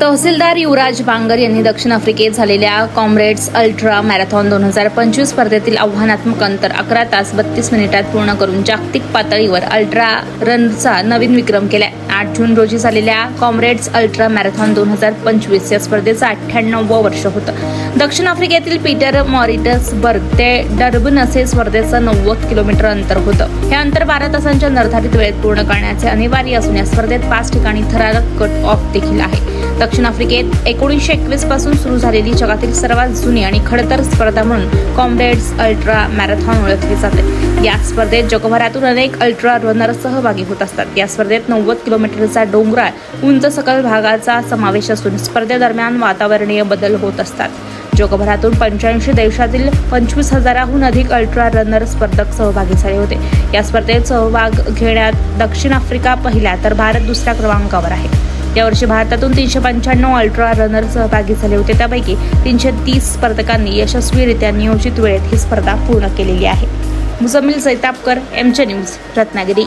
तहसीलदार युवराज बांगर यांनी दक्षिण आफ्रिकेत झालेल्या कॉम्रेड्स अल्ट्रा मॅरेथॉन दोन हजार पंचवीस स्पर्धेतील आव्हानात्मक अंतर अकरा तास बत्तीस मिनिटात पूर्ण करून जागतिक पातळीवर अल्ट्रा रनचा नवीन विक्रम केला आठ जून रोजी झालेल्या कॉम्रेड्स अल्ट्रा मॅरेथॉन दोन हजार पंचवीस या स्पर्धेचं अठ्ठ्याण्णव वर्ष होतं. दक्षिण आफ्रिकेतील पीटर मॉरिटसबर्ग ते डर्बन असे स्पर्धेचं नव्वद किलोमीटर अंतर होतं. हे अंतर बारा तासांच्या निर्धारित वेळेत पूर्ण करण्याचे अनिवार्य असून या स्पर्धेत पाच ठिकाणी थरारक कट ऑफ देखील आहे. दक्षिण आफ्रिकेत एकोणीसशे एकवीसपासून सुरू झालेली जगातील सर्वात जुनी आणि खडतर स्पर्धा म्हणून कॉम्रेड्स अल्ट्रा मॅरेथॉन ओळखली जाते. या स्पर्धेत जगभरातून अनेक अल्ट्रा रनर सहभागी होत असतात. या स्पर्धेत नव्वद किलोमीटरचा डोंगराळ उंच सकल भागाचा समावेश असून स्पर्धेदरम्यान वातावरणीय बदल होत असतात. जगभरातून पंच्याऐंशी देशातील पंचवीस हजाराहून अधिक अल्ट्रा रनर स्पर्धक सहभागी झाले होते. या स्पर्धेत सहभाग घेण्यात दक्षिण आफ्रिका पहिल्या तर भारत दुसऱ्या क्रमांकावर आहे. यावर्षी भारतातून तीनशे पंच्याण्णव अल्ट्रा रनर सहभागी झाले होते. त्यापैकी तीनशे तीस स्पर्धकांनी यशस्वीरित्या नियोजित वेळेत ही स्पर्धा पूर्ण केलेली आहे. मुजमिल सैतापकर एमचे न्यूज रत्नागिरी.